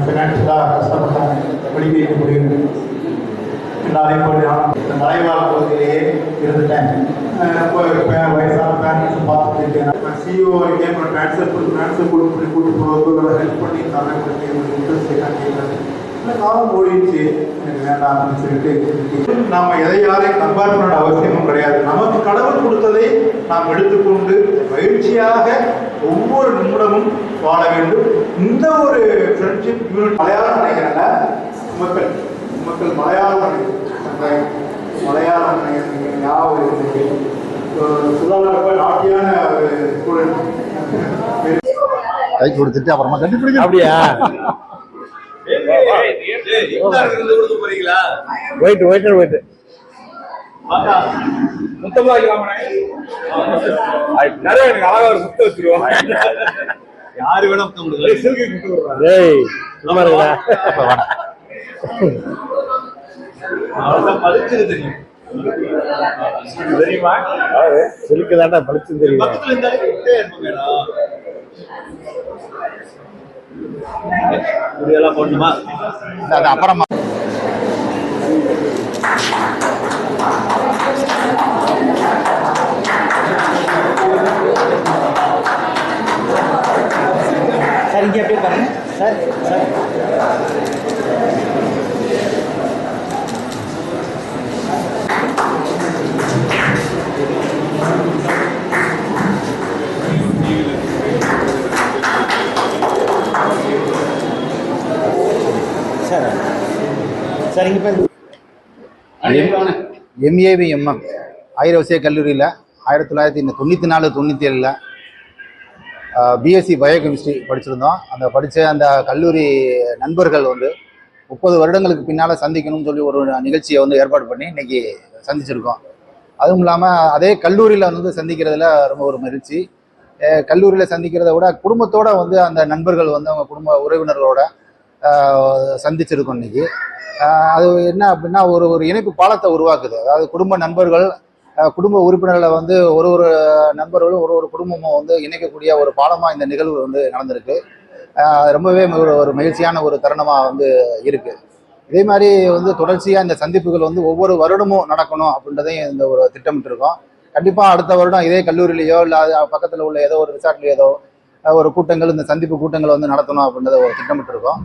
ஃபினான்ஷியலாக கஷ்டப்பட்டாங்க படிக்க வைக்க முடியும் எல்லாரையும் போய் நான் இந்த மலைவாழ் பகுதியிலேயே இருந்துட்டேன் வயசான பேரண்ட்ஸ் பார்த்துட்டு இருக்கேன் சிஓ வரைக்கும் அப்புறம் ட்ரான்ஸ்ஃபர் பண்ணி ட்ரான்ஸ்ஃபர் கொடுத்து பண்ணி கூட்டு போகிறது ஹெல்ப் பண்ணி தரேன் கொடுத்து எனக்கு இன்ட்ரெஸ்ட் கேட்குறது இல்லை காலம் ஓடிடுச்சு எனக்கு வேண்டாம் அப்படின்னு சொல்லிட்டு நாம் எதை யாரையும் கம்பேர் பண்ண அவசியமும் கிடையாது. நமக்கு கடவுள் கொடுத்ததை நாம் எடுத்துக்கொண்டு மகிழ்ச்சியாக ஒவ்வொரு நிமிடமும் வாழ வேண்டும் இந்த ஒரு ஃப்ரெண்ட்ஷிப் யூனிட் மலையாளம் நினைக்கிறேன் மக்கள் மக்கள் மலையாளம் மலையாளம் நினைக்கிறேன் ஞாபகம் சுதாகரப்ப நாட்டியான ஒரு ஸ்டூடெண்ட் கை கொடுத்துட்டு அப்புறமா கட்டி பிடிக்க அப்படியா போறீங்களா போயிட்டு போயிட்டு போயிட்டு முத்தமா வைக்கலாமா நிறைய எனக்கு அழகா ஒரு முத்த வச்சிருவோம் யாரு வேணா முத்தம் கொடுக்கலாம் சிறுகை முத்து விடுறாங்க டேய் சும்மா அப்புறமா சார் இங்கே அப்படியே பாருங்க. Sir sir. சார் சார் இங்கே பாருங்க. எம்ஏவி எம்எம் ஆயிரவசிய கல்லூரியில் ஆயிரத்தி தொள்ளாயிரத்தி தொண்ணூற்றி நாலு தொண்ணூற்றி ஏழில் பிஎஸ்சி பயோகெமிஸ்ட்ரி படிச்சிருந்தோம். அந்த படித்த அந்த கல்லூரி நண்பர்கள் வந்து முப்பது வருடங்களுக்கு பின்னால் சந்திக்கணும்னு சொல்லி ஒரு நிகழ்ச்சியை வந்து ஏற்பாடு பண்ணி இன்னைக்கு சந்திச்சிருக்கோம். அதுவும் இல்லாமல் அதே கல்லூரியில் வந்து சந்திக்கிறதுல ரொம்ப ஒரு மகிழ்ச்சி. கல்லூரியில் சந்திக்கிறத விட குடும்பத்தோடு வந்து அந்த நண்பர்கள் வந்து அவங்க குடும்ப உறவினர்களோட சந்திச்சிருக்கோம் இன்னைக்கு. அது என்ன அப்படின்னா ஒரு ஒரு இணைப்பு பாலத்தை உருவாக்குது. அதாவது குடும்ப நண்பர்கள் குடும்ப உறுப்பினர்களை வந்து ஒரு ஒரு நண்பர்களும் ஒரு ஒரு குடும்பமும் வந்து இணைக்கக்கூடிய ஒரு பாலமாக இந்த நிகழ்வு வந்து நடந்திருக்கு. ரொம்பவே ஒரு ஒரு மகிழ்ச்சியான ஒரு தருணமாக வந்து இருக்குது இதே மாதிரி வந்து தொடர்ச்சியாக இந்த சந்திப்புகள் வந்து ஒவ்வொரு வருடமும் நடக்கணும் அப்படின்றதையும் இந்த ஒரு திட்டமிட்டிருக்கோம். கண்டிப்பாக அடுத்த வருடம் இதே கல்லூரியிலையோ இல்லை அது பக்கத்தில் உள்ள ஏதோ ஒரு ரிசார்ட்லையோ ஏதோ ஒரு கூட்டங்கள் இந்த சந்திப்பு கூட்டங்கள் வந்து நடத்தணும் அப்படின்றத ஒரு திட்டமிட்டிருக்கோம்.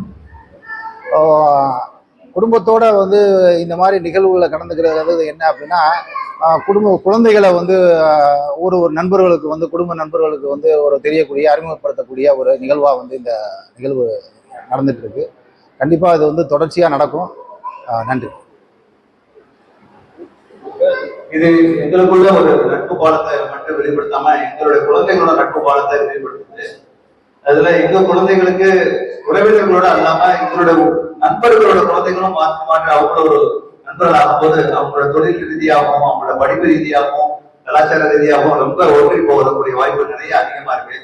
குடும்பத்தோட வந்து இந்த மாதிரி நிகழ்வுகளை கலந்துக்கிறது என்ன அப்படின்னா குடும்ப குழந்தைகளை வந்து ஒரு ஒரு நண்பர்களுக்கு வந்து குடும்ப நண்பர்களுக்கு வந்து ஒரு தெரியக்கூடிய அறிமுகப்படுத்தக்கூடிய ஒரு நிகழ்வாக வந்து இந்த நிகழ்வு நடந்துட்டு இருக்கு கண்டிப்பாக இது வந்து தொடர்ச்சியாக நடக்கும். நன்றி. இது எங்களுக்குள்ள ஒரு நட்பு பாலத்தை மட்டும் வெளிப்படுத்தாம எங்களுடைய குழந்தைகளோட நட்பு பாலத்தை வெளிப்படுத்துது. அதுல எங்க குழந்தைகளுக்கு உறவினர்களோட அல்லாம எங்களோட நண்பர்களோட குழந்தைகளும் மாற்றி மாற்றி அவங்களோட ஒரு நண்பர்களாகும் போது அவங்களோட தொழில் ரீதியாகவும் அவங்களோட படிப்பு ரீதியாகவும் கலாச்சார ரீதியாகவும் ரொம்ப ஒன்றி போகக்கூடிய வாய்ப்பு நிறைய அதிகமா இருக்கு.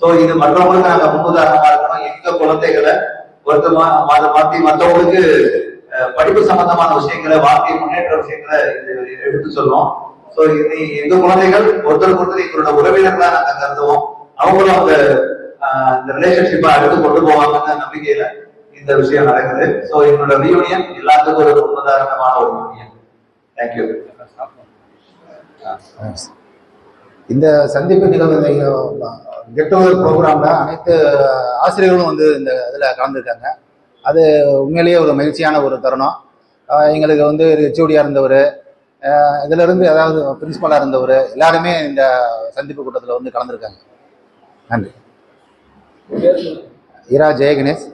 சோ இது மற்றவங்களுக்கு நாங்க முன்னுதாரணமா இருக்கணும். எங்க குழந்தைகளை ஒருத்தமா அதை மாத்தி மற்றவங்களுக்கு படிப்பு சம்பந்தமான விஷயங்களை வாழ்க்கை முன்னேற்ற விஷயங்களை எடுத்து சொல்லுவோம் சோ இது எங்க குழந்தைகள் ஒருத்தருக்கு ஒருத்தர் எங்களோட உறவினர்களா நாங்க கருதுவோம். அவங்களும் அந்த இந்த ரிலேஷன்ஷிப்பை அடுத்து கொண்டு போவாங்கன்னு நம்பிக்கையில இந்த விஷயம் நடக்குது. சோ எங்களோட ரியூனியன் எல்லாத்துக்கும் ஒரு முன்னுதாரணமான ஒரு யூனியன் தேங்க்யூ இந்த சந்திப்பு நிகழ்வு கெட் டுகெதர் ப்ரோக்ராமில் அனைத்து ஆசிரியர்களும் வந்து இந்த இதில் கலந்துருக்காங்க. அது உண்மையிலேயே ஒரு மகிழ்ச்சியான ஒரு தருணம். எங்களுக்கு வந்து ஹெச்ஓடியாக இருந்தவர் இதிலிருந்து அதாவது பிரின்சிபலாக இருந்தவர் எல்லாருமே இந்த சந்திப்பு கூட்டத்தில் வந்து கலந்துருக்காங்க. நன்றி. இரா ஜெயகணேஷ்.